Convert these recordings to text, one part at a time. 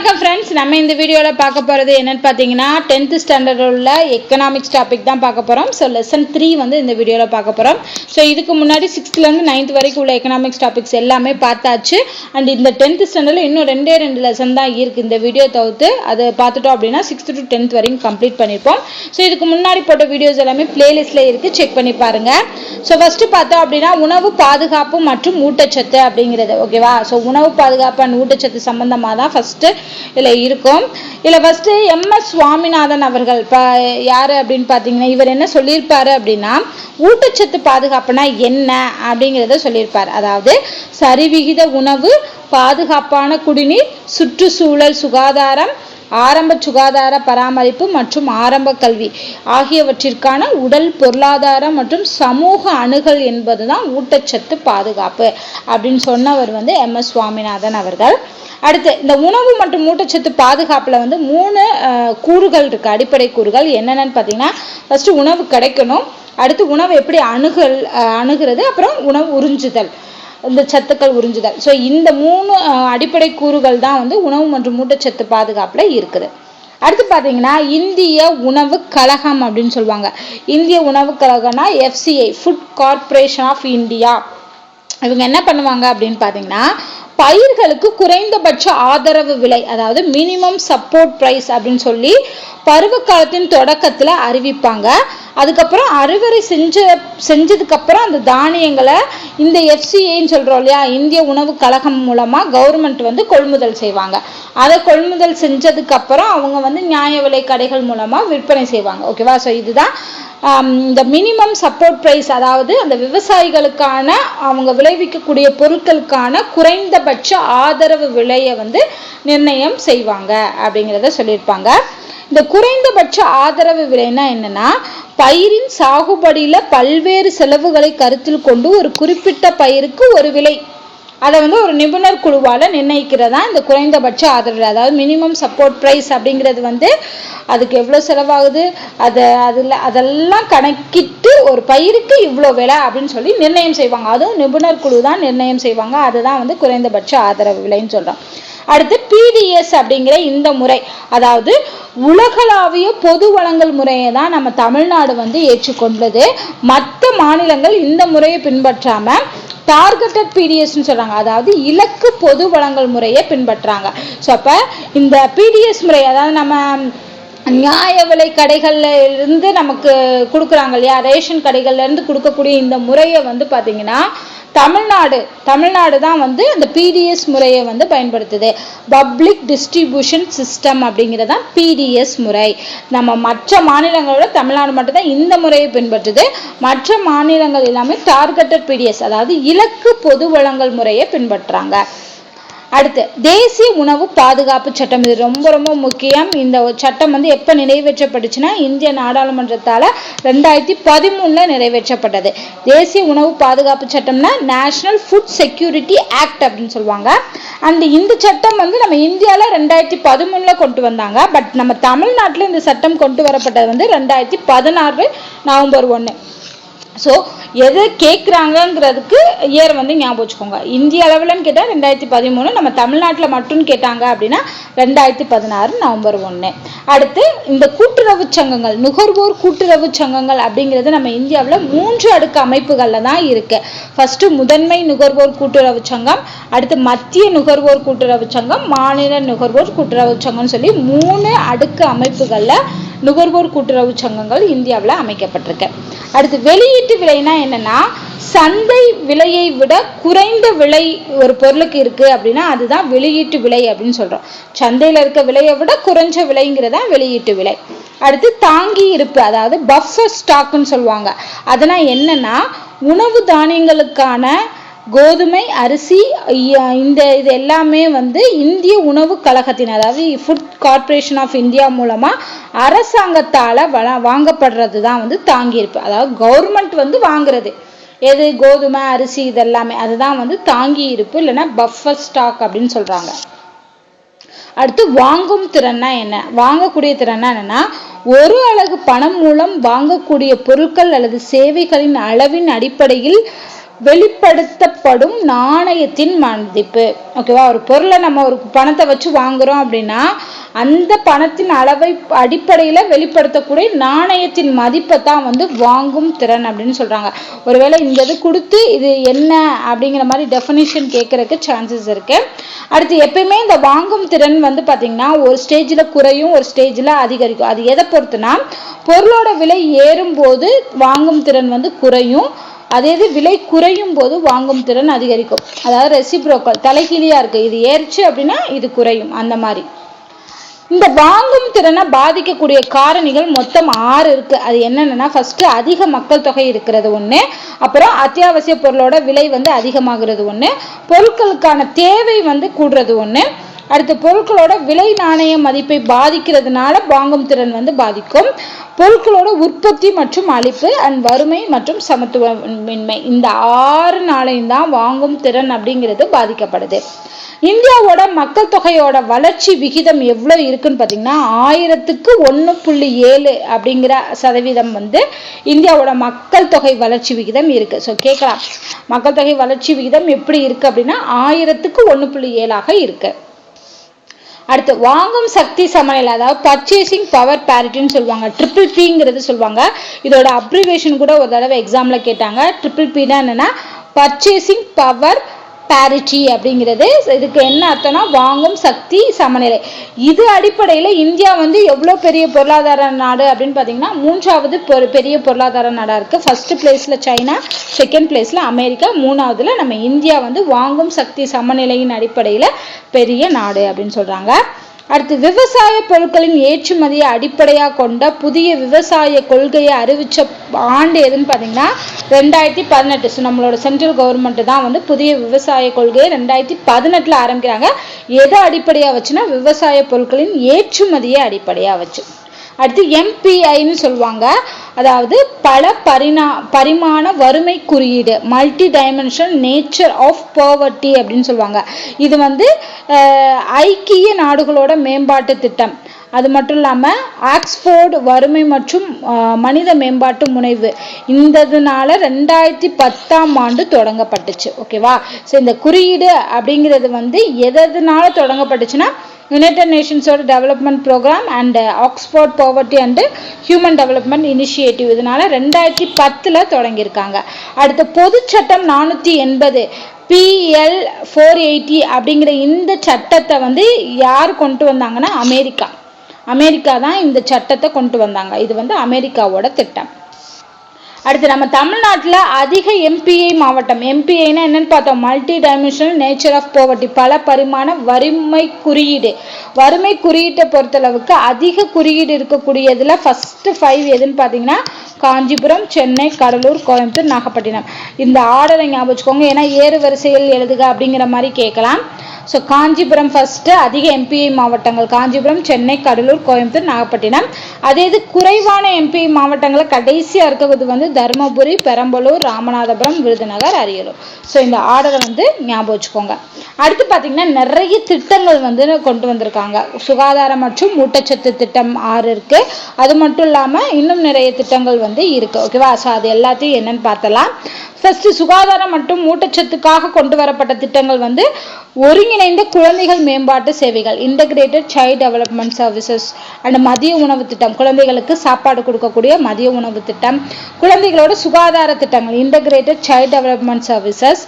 வணக்கம் ஃப்ரெண்ட்ஸ் நம்ம இந்த வீடியோவில் பார்க்க போகிறது என்னென்னு பார்த்தீங்கன்னா டென்த்து ஸ்டாண்டர்ட் உள்ள எக்கனாமிக்ஸ் டாபிக் தான் பார்க்க போகிறோம் ஸோ லெசன் த்ரீ வந்து இந்த வீடியோவில் பார்க்க போகிறோம் ஸோ இதுக்கு முன்னாடி சிக்ஸ்த்லேருந்து நைன்த் வரைக்கும் உள்ள எக்கனாமிக்ஸ் டாபிக்ஸ் எல்லாமே பார்த்தாச்சு. அண்ட் இந்த டென்த்து ஸ்டாண்டர்டில் இன்னும் ரெண்டே ரெண்டு லெசன் தான் இருக்குது இந்த வீடியோ தவிர்த்து அதை பார்த்துட்டோம் அப்படின்னா சிக்ஸ்த் டு டென்த் வரைக்கும் கம்ப்ளீட் பண்ணியிருப்போம் ஸோ இதுக்கு முன்னாடி போட்ட வீடியோஸ் எல்லாமே பிளேலிஸ்ட்டில் இருக்குது செக் பண்ணி பாருங்கள் ஸோ ஃபஸ்ட்டு பார்த்தோம் அப்படின்னா உணவு பாதுகாப்பு மற்றும் ஊட்டச்சத்து அப்படிங்கிறது. ஓகேவா ஸோ உணவு பாதுகாப்பு அண்ட் ஊட்டச்சத்து சம்மந்தமாக தான் ஃபஸ்ட்டு இதில் இருக்கும். இதில் ஃபஸ்ட்டு எம்எஸ் சுவாமிநாதன் அவர்கள் இப்போ யார் அப்படின்னு பார்த்தீங்கன்னா இவர் என்ன சொல்லியிருப்பாரு அப்படின்னா ஊட்டச்சத்து பாதுகாப்புனா என்ன அப்படிங்கிறத சொல்லியிருப்பார். அதாவது சரிவிகித உணவு பாதுகாப்பான குடிநீர் சுற்றுச்சூழல் சுகாதாரம் ஆரம்ப சுகாதார பராமரிப்பு மற்றும் ஆரம்ப கல்வி ஆகியவற்றிற்கான உடல் பொருளாதார மற்றும் சமூக அணுகல் என்பதுதான் ஊட்டச்சத்து பாதுகாப்பு அப்படின்னு சொன்னவர் வந்து எம் எஸ் சுவாமிநாதன் அவர்கள். அடுத்து இந்த உணவு மற்றும் ஊட்டச்சத்து பாதுகாப்பில் வந்து மூணு கூறுகள் இருக்குது அடிப்படை கூறுகள் என்னென்னு பார்த்தீங்கன்னா ஃபஸ்ட்டு உணவு கிடைக்கணும். அடுத்து உணவு எப்படி அணுகல் அணுகிறது. அப்புறம் உணவு உறிஞ்சுதல். இந்த சத்துக்கள் உறிஞ்சுதல். ஸோ இந்த மூணு அடிப்படை கூறுகள் தான் வந்து உணவு மற்றும் ஊட்டச்சத்து பாதுகாப்பில் இருக்குது. அடுத்து பார்த்தீங்கன்னா இந்திய உணவு கழகம் அப்படின்னு சொல்லுவாங்க. இந்திய உணவு கழகம்னா FCI food corporation of India இவங்க என்ன பண்ணுவாங்க அப்படின்னு பார்த்தீங்கன்னா பயிர்களுக்கு குறைந்தபட்ச ஆதரவு விலை அதாவது மினிமம் சப்போர்ட் ப்ரைஸ் அப்படின்னு சொல்லி பருவ காலத்தின் தொடக்கத்தில் அறிவிப்பாங்க. அதுக்கப்புறம் அறுவடை செஞ்ச செஞ்சதுக்கப்புறம் அந்த தானியங்களை இந்த எஃப்சிஏன்னு சொல்கிறோம் இல்லையா இந்திய உணவு கழகம் மூலமாக கவர்மெண்ட் வந்து கொள்முதல் செய்வாங்க. அதை கொள்முதல் செஞ்சதுக்கப்புறம் அவங்க வந்து நியாய விலை கடைகள் மூலமாக விற்பனை செய்வாங்க. ஓகேவா ஸோ இதுதான் இந்த மினிமம் சப்போர்ட் ப்ரைஸ் அதாவது அந்த விவசாயிகளுக்கான அவங்க விளைவிக்கக்கூடிய பொருட்களுக்கான குறைந்தபட்ச ஆதரவு விலையை வந்து நிர்ணயம் செய்வாங்க அப்படிங்கிறத சொல்லியிருப்பாங்க. இந்த குறைந்தபட்ச ஆதரவு விலைனா என்னன்னா பயிரின் சாகுபடியில் பல்வேறு செலவுகளை கருத்தில் கொண்டு ஒரு குறிப்பிட்ட பயிருக்கு ஒரு விலை. அதை வந்து ஒரு நிபுணர் குழுவால் நிர்ணயிக்கிறதா இந்த குறைந்தபட்ச ஆதரவு அதாவது மினிமம் சப்போர்ட் ப்ரைஸ் அப்படிங்கிறது வந்து அதுக்கு எவ்வளோ செலவாகுது அதை அதில் அதெல்லாம் கணக்கிட்டு ஒரு பயிருக்கு இவ்வளோ விலை அப்படின்னு சொல்லி நிர்ணயம் செய்வாங்க. அதுவும் நிபுணர் குழு தான் நிர்ணயம் செய்வாங்க. அதுதான் வந்து குறைந்தபட்ச ஆதரவு விலைன்னு சொல்கிறோம் அடுத்து பிடிஎஸ் அப்படிங்கிற இந்த முறை. அதாவது உலகளாவிய பொது வழங்கல் முறையை தான் நம்ம தமிழ்நாடு வந்து ஏற்றுக்கொண்டது. மற்ற மாநிலங்கள் இந்த முறையை பின்பற்றாம டார்கெட்டட் பிடிஎஸ்ன்னு சொல்றாங்க. அதாவது இலக்கு பொது வழங்கல் முறையை பின்பற்றுறாங்க ஸோ அப்போ இந்த பிடிஎஸ் முறை அதாவது நம்ம நியாய விலை கடைகள்ல இருந்து நமக்கு கொடுக்குறாங்க இல்லையா? ரேஷன் கடைகள்ல இருந்து கொடுக்கக்கூடிய இந்த முறையை வந்து பாத்தீங்கன்னா தமிழ்நாடு தமிழ்நாடு தான் வந்து அந்த பிடிஎஸ் முறையை வந்து பயன்படுத்துது. பப்ளிக் டிஸ்ட்ரிபியூஷன் சிஸ்டம் அப்படிங்கிறது தான் பிடிஎஸ் முறை. நம்ம மற்ற மாநிலங்களோட தமிழ்நாடு மட்டும்தான் இந்த முறையை பின்பற்றுது. மற்ற மாநிலங்கள் எல்லாமே டார்கெட்டட் பிடிஎஸ் அதாவது இலக்கு பொது வளங்கள் முறையை பின்பற்றுறாங்க அடுத்து தேசிய உணவு பாதுகாப்பு சட்டம். இது ரொம்ப ரொம்ப முக்கியம். இந்த சட்டம் வந்து எப்போ நிறைவேற்றப்பட்டுச்சுன்னா இந்திய நாடாளுமன்றத்தால் ரெண்டாயிரத்தி பதிமூணில் நிறைவேற்றப்பட்டது. தேசிய உணவு பாதுகாப்பு சட்டம்னா நேஷனல் ஃபுட் செக்யூரிட்டி ஆக்ட் அப்படின்னு சொல்லுவாங்க. அந்த இந்த சட்டம் வந்து நம்ம இந்தியாவில் ரெண்டாயிரத்தி பதிமூணில் கொண்டு வந்தாங்க. பட் நம்ம தமிழ்நாட்டில் இந்த சட்டம் கொண்டு வரப்பட்டது வந்து ரெண்டாயிரத்தி பதினாறு நவம்பர் ஒன்று ஸோ எது கேட்குறாங்கங்கிறதுக்கு இயர் வந்து ஞாபகம் வச்சுக்கோங்க. இந்திய அளவில்னு கேட்டால் ரெண்டாயிரத்தி பதிமூணு நம்ம தமிழ்நாட்டில் மட்டும் கேட்டாங்க அப்படின்னா ரெண்டாயிரத்தி பதினாறு நவம்பர் ஒன்று அடுத்து இந்த கூட்டுறவு சங்கங்கள் நுகர்வோர் கூட்டுறவு சங்கங்கள் அப்படிங்கிறது நம்ம இந்தியாவில் மூன்று அடுக்கு அமைப்புகளில் தான் இருக்கு. ஃபஸ்ட்டு முதன்மை நுகர்வோர் கூட்டுறவு சங்கம் அடுத்து மத்திய நுகர்வோர் கூட்டுறவு சங்கம் மாநில நுகர்வோர் கூட்டுறவு சங்கம்னு சொல்லி மூணு அடுக்கு அமைப்புகளில் நுகர்வோர் கூட்டுறவு சங்கங்கள் இந்தியாவில் அமைக்கப்பட்டிருக்கு. அடுத்து வெளியீட்டு விலைனா என்னன்னா சந்தை விலையை விட குறைந்த விலை ஒரு பொருளுக்கு இருக்கு அப்படின்னா அதுதான் வெளியீட்டு விலை அப்படின்னு சொல்றோம். சந்தையில் இருக்க விலையை விட குறைஞ்ச விலைங்கிறதா வெளியீட்டு விலை. அடுத்து தாங்கி இருப்பு அதாவது பஃபர் ஸ்டாக்னு சொல்லுவாங்க. அதனால் என்னன்னா உணவு தானியங்களுக்கான கோதுமை அரிசி இந்த இது எல்லாமே வந்து இந்திய உணவு கழகத்தின் அதாவது ஃபுட் கார்ப்பரேஷன் ஆஃப் இந்தியா மூலமா அரசாங்கத்தால வள வாங்கப்படுறது தான் வந்து தாங்கியிருப்பு அதாவது கவர்மெண்ட் வந்து வாங்குறது. எது கோதுமை அரிசி இதெல்லாமே அதுதான் வந்து தாங்கி இருப்பு இல்லைன்னா பஃபர் ஸ்டாக் அப்படின்னு சொல்றாங்க. அடுத்து வாங்கும் திறன்னா என்ன? வாங்கக்கூடிய திறன்னா என்னன்னா ஒரு அழகு பணம் மூலம் வாங்கக்கூடிய பொருட்கள் அல்லது சேவைகளின் அளவின் அடிப்படையில் வெளிப்படுத்த வெளியிடப்படும் நாணயத்தின் மதிப்பு. ஓகேவா ஒரு பொருளை நம்ம ஒரு பணத்தை வச்சு வாங்குறோம் அப்படின்னா அந்த பணத்தின் அளவை அடிப்படையில் வெளிப்படுத்தக்கூடிய நாணயத்தின் மதிப்பை தான் வந்து வாங்கும் திறன் அப்படின்னு சொல்றாங்க. ஒருவேளை இந்த இது கொடுத்து இது என்ன அப்படிங்கிற மாதிரி டெஃபினிஷன் கேட்கறதுக்கு சான்சஸ் இருக்கு. அடுத்து எப்பயுமே இந்த வாங்கும் திறன் வந்து பார்த்திங்கன்னா ஒரு ஸ்டேஜில் குறையும் ஒரு ஸ்டேஜில் அதிகரிக்கும். அது எதை பொறுத்துனா பொருளோட விலை ஏறும்போது வாங்கும் திறன் வந்து குறையும். அதே இது விலை குறையும் போது வாங்கும் திறன் அதிகரிக்கும். அதாவது ரெசிப்ரோக்கல் தலைகீழியா இருக்கு. இது ஏறிச்சு அப்படின்னா இது குறையும். அந்த மாதிரி. இந்த வாங்கும் திறனை பாதிக்கக்கூடிய காரணிகள் மொத்தம் ஆறு இருக்கு. அது என்னென்னா ஃபர்ஸ்ட் அதிக மக்கள் தொகை இருக்கிறது ஒன்று அப்புறம் அத்தியாவசிய பொருளோட விலை வந்து அதிகமாகிறது ஒன்று பொருட்களுக்கான தேவை வந்து கூடுறது ஒன்று அடுத்து பொருட்களோட விலை நாணய மதிப்பை பாதிக்கிறதுனால வாங்கும் திறன் வந்து பாதிக்கும். பொருட்களோட உற்பத்தி மற்றும் அளிப்பு அண்ட் வறுமை மற்றும் சமத்துவமின்மை. இந்த ஆறு நாளையும் தான் வாங்கும் திறன் அப்படிங்கிறது பாதிக்கப்படுது. இந்தியாவோட மக்கள் தொகையோட வளர்ச்சி விகிதம் எவ்வளோ இருக்குன்னு பார்த்தீங்கன்னா ஆயிரத்துக்கு ஒன்று புள்ளி ஏழு அப்படிங்கிற சதவீதம் வந்து இந்தியாவோட மக்கள் தொகை வளர்ச்சி விகிதம் இருக்கு. ஸோ கேட்கலாம். மக்கள் தொகை வளர்ச்சி விகிதம் எப்படி இருக்கு அப்படின்னா ஆயிரத்துக்கு ஒன்று புள்ளி ஏழாக இருக்கு. அடுத்து வாங்கும் சக்தி சமநிலை அதாவது பர்ச்சேசிங் பவர் பேரிட்டின்னு சொல்லுவாங்க. ட்ரிபிள் பிங்கிறது சொல்லுவாங்க. இதோட அப்ரிவேஷன் கூட ஒரு தடவை எக்ஸாமில் கேட்டாங்க. ட்ரிபிள் பின்னா என்னென்னா பர்ச்சேசிங் பவர் பேரிட்டி அப்படிங்கிறது இதுக்கு என்ன அர்த்தம்னா வாங்கும் சக்தி சமநிலை. இது அடிப்படையில் இந்தியா வந்து எவ்வளோ பெரிய பொருளாதார நாடு அப்படின்னு பார்த்தீங்கன்னா மூன்றாவது பெரிய பொருளாதார நாடாக இருக்குது ஃபஸ்ட்டு பிளேஸில் சைனா செகண்ட் பிளேஸில் அமெரிக்கா மூணாவதுல நம்ம இந்தியா வந்து வாங்கும் சக்தி சமநிலையின் அடிப்படையில் பெரிய நாடு அப்படின்னு சொல்கிறாங்க அடுத்து விவசாய பொருட்களின் ஏற்றுமதியை அடிப்படையாக கொண்ட புதிய விவசாய கொள்கையை அறிவித்த ஆண்டு எதுன்னு பார்த்தீங்கன்னா ரெண்டாயிரத்தி பதினெட்டு. ஸோ நம்மளோட சென்ட்ரல் கவர்மெண்ட் தான் வந்து புதிய விவசாய கொள்கையை ரெண்டாயிரத்தி பதினெட்டில் ஆரம்பிக்கிறாங்க. எதை அடிப்படையாக வச்சுன்னா விவசாய பொருட்களின் ஏற்றுமதியை அடிப்படையாக வச்சு. அடுத்து எம்பிஐன்னு சொல்லுவாங்க. அதாவது பல பரிணா பரிமாண வறுமை குறியீடு multi dimension nature of poverty அப்படின்னு சொல்லுவாங்க. இது வந்து ஐக்கிய நாடுகளோட மேம்பாட்டு திட்டம். அது மட்டும் இல்லாமல் ஆக்ஸ்போர்டு வறுமை மற்றும் மனித மேம்பாட்டு முனைவு இந்ததுனால ரெண்டாயிரத்தி பத்தாம் ஆண்டு தொடங்கப்பட்டுச்சு. ஓகேவா ஸோ இந்த குறியீடு அப்படிங்கிறது வந்து எதனால தொடங்கப்பட்டுச்சுன்னா united நேஷன்ஸோட development programme and Oxford poverty and human development initiative இதனால ரெண்டாயிரத்தி பத்தில் தொடங்கியிருக்காங்க. அடுத்த பொது சட்டம் நானூற்றி எண்பது பிஎல் ஃபோர் எயிட்டி அப்படிங்கிற இந்த சட்டத்தை வந்து யார் கொண்டு வந்தாங்கன்னா அமெரிக்கா. அமெரிக்கா தான் இந்த சட்டத்தை கொண்டு வந்தாங்க. இது வந்து அமெரிக்காவோட திட்டம். அடுத்து நம்ம தமிழ்நாட்டில் அதிக எம்பிஐ மாவட்டம். எம்பிஐனா என்னன்னு பார்த்தோம். Multi dimensional nature of poverty பல பரிமாண வறுமை குறியீடு. வறுமை குறியீட்டை பொறுத்தளவுக்கு அதிக குறியீடு இருக்கக்கூடியதுல ஃபர்ஸ்ட் ஃபைவ் எதுன்னு பார்த்தீங்கன்னா காஞ்சிபுரம் சென்னை கடலூர் கோயம்புத்தூர் நாகப்பட்டினம். இந்த ஆர்டரை ஞாபகம் வச்சுக்கோங்க. ஏன்னா ஏறு வரிசையில் எழுதுக அப்படிங்கிற மாதிரி கேட்கலாம். ஸோ காஞ்சிபுரம் ஃபர்ஸ்ட் அதிக எம்பிஐ மாவட்டங்கள். காஞ்சிபுரம் சென்னை கடலூர் கோயம்புத்தூர் நாகப்பட்டினம். அதே இது குறைவான எம்பிஐ மாவட்டங்களை கடைசியாக இருக்கிறது வந்து தருமபுரி பெரம்பலூர் ராமநாதபுரம் விருதுநகர் அரியலூர். ஸோ இந்த ஆர்டரை வந்து ஞாபகம் வச்சுக்கோங்க. அடுத்து பார்த்தீங்கன்னா நிறைய திட்டங்கள் வந்து கொண்டு வந்திருக்காங்க. சுகாதாரம் மற்றும் ஊட்டச்சத்து திட்டம் ஆறு இருக்கு. அது மட்டும் இல்லாமல் இன்னும் நிறைய திட்டங்கள் வந்து இருக்கு. ஓகேவா ஸோ அது எல்லாத்தையும் என்னன்னு பார்த்தலாம் ஃபஸ்ட்டு சுகாதாரம் மற்றும் ஊட்டச்சத்துக்காக கொண்டு வரப்பட்ட திட்டங்கள் வந்து ஒருங்கிணைந்த குழந்தைகள் மேம்பாட்டு சேவைகள் integrated child development services and மதிய உணவு திட்டம். குழந்தைகளுக்கு சாப்பாடு கொடுக்கக்கூடிய மதிய உணவு திட்டம். குழந்தைகளோட சுகாதார திட்டங்கள் இன்டகிரேட்டட் சைல்ட் டெவலப்மெண்ட் சர்வீசஸ்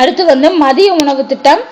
அடுத்து வந்து மதிய உணவு திட்டம்.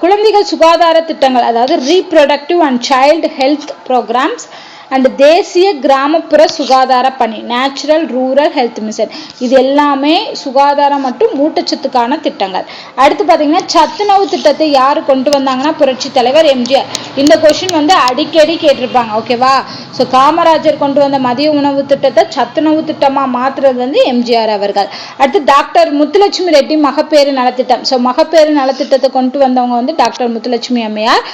குழந்தைகள் சுகாதார திட்டங்கள் அதாவது reproductive and child health programmes and தேசிய கிராமப்புற சுகாதார பணி நேச்சுரல் ரூரல் ஹெல்த் மிஷன் இது எல்லாமே சுகாதாரம் மற்றும் ஊட்டச்சத்துக்கான திட்டங்கள். அடுத்து பார்த்தீங்கன்னா சத்துணவு திட்டத்தை யார் கொண்டு வந்தாங்கன்னா புரட்சி தலைவர் எம்ஜிஆர். இந்த கொஷின் வந்து அடிக்கடி கேட்டிருப்பாங்க ஓகேவா ஸோ காமராஜர் கொண்டு வந்த மதிய உணவு திட்டத்தை சத்துணவு திட்டமாக மாற்றுறது வந்து எம்ஜிஆர் அவர்கள். அடுத்து டாக்டர் முத்துலட்சுமி ரெட்டி மகப்பேறு நலத்திட்டம். ஸோ மகப்பேறு நலத்திட்டத்தை கொண்டு வந்தவங்க வந்து டாக்டர் முத்துலட்சுமி அம்மையார்.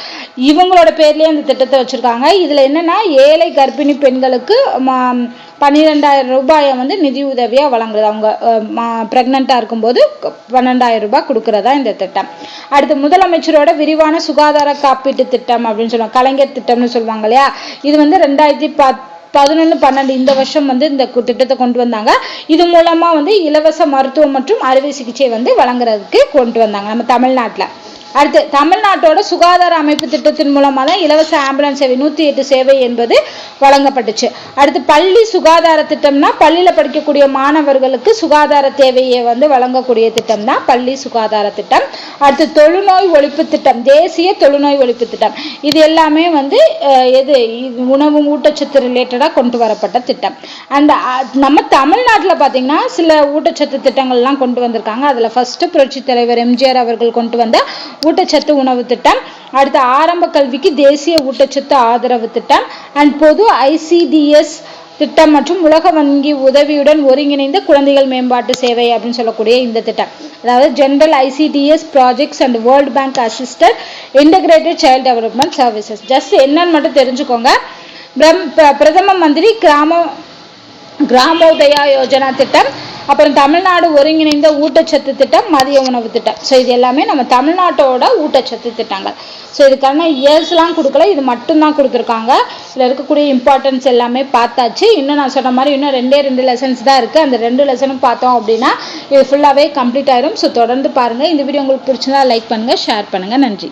இவங்களோட பேர்லேயே அந்த திட்டத்தை வச்சுருக்காங்க. இதில் என்னென்னா ஏழை கர்ப்பிணி பெண்களுக்கு பன்னிரெண்டாயிரம் ரூபாயை வந்து நிதி உதவியாக வழங்குறது. அவங்க ப்ரெக்னெண்ட்டாக இருக்கும்போது பன்னெண்டாயிரம் ரூபாய் கொடுக்குறதா இந்த திட்டம். அடுத்து முதலமைச்சரோட விரிவான சுகாதார காப்பீட்டு திட்டம் அப்படின்னு சொல்லுவாங்க. கலைஞர் திட்டம்னு சொல்லுவாங்க இல்லையா? இது வந்து ரெண்டாயிரத்தி பத் பதினொன்று பன்னெண்டு இந்த வருஷம் வந்து இந்த கு- திட்டத்தை கொண்டு வந்தாங்க. இது மூலமாக வந்து இலவச மருத்துவம் மற்றும் அறுவை சிகிச்சை வந்து வழங்குறதுக்கு கொண்டு வந்தாங்க நம்ம தமிழ்நாட்டில். அடுத்து தமிழ்நாட்டோட சுகாதார அமைப்பு திட்டத்தின் மூலமாக தான் இலவச ஆம்புலன்ஸ் சேவை நூற்றி எட்டு சேவை என்பது வழங்கப்பட்டுச்சு. அடுத்து பள்ளி சுகாதார திட்டம்னா பள்ளியில் படிக்கக்கூடிய மாணவர்களுக்கு சுகாதார தேவையை வந்து வழங்கக்கூடிய திட்டம் தான் பள்ளி சுகாதார திட்டம். அடுத்து தொழுநோய் ஒழிப்பு திட்டம் தேசிய தொழுநோய் ஒழிப்பு திட்டம். இது எல்லாமே வந்து எது? உணவு ஊட்டச்சத்து ரிலேட்டடாக கொண்டு வரப்பட்ட திட்டம். அந்த நம்ம தமிழ்நாட்டில் பார்த்தீங்கன்னா சில ஊட்டச்சத்து திட்டங்கள்லாம் கொண்டு வந்திருக்காங்க. அதில் ஃபஸ்ட்டு புரட்சி தலைவர் எம்ஜிஆர் அவர்கள் கொண்டு வந்த ஊட்டச்சத்து உணவு திட்டம். அடுத்து ஆரம்ப கல்விக்கு தேசிய ஊட்டச்சத்து ஆதரவு திட்டம். அண்ட் பொது ஐசிடிஎஸ் திட்டம் மற்றும் உலக வங்கி உதவியுடன் ஒருங்கிணைந்த குழந்தைகள் மேம்பாட்டு சேவை அப்படின்னு சொல்லக்கூடிய இந்த திட்டம். அதாவது general ICDS projects and World Bank assisted integrated child development services just என்னன்னு மட்டும் தெரிஞ்சுக்கோங்க. பிரம்- பிர- பிரதம மந்திரி கிராம கிராமோதயா யோஜனா திட்டம். அப்புறம் தமிழ்நாடு ஒருங்கிணைந்த ஊட்டச்சத்து திட்டம் மதிய உணவு திட்டம். ஸோ இது எல்லாமே நம்ம தமிழ்நாட்டோட ஊட்டச்சத்து திட்டங்கள். ஸோ இதுக்கான இயர்ஸ்லாம் கொடுக்கல இது மட்டும்தான் கொடுத்துருக்காங்க. இதில் இருக்கக்கூடிய இம்பார்ட்டன்ஸ் எல்லாமே பார்த்தாச்சு. இன்னும் நான் சொன்ன மாதிரி இன்னும் ரெண்டே ரெண்டு லெசன்ஸ் தான் இருக்குது அந்த ரெண்டு லெசனும் பார்த்தோம் அப்படின்னா இது ஃபுல்லாகவே கம்ப்ளீட் ஆயிரும். ஸோ தொடர்ந்து பாருங்கள் இந்த வீடியோ உங்களுக்கு பிடிச்சதா லைக் பண்ணுங்கள் ஷேர் பண்ணுங்கள் நன்றி.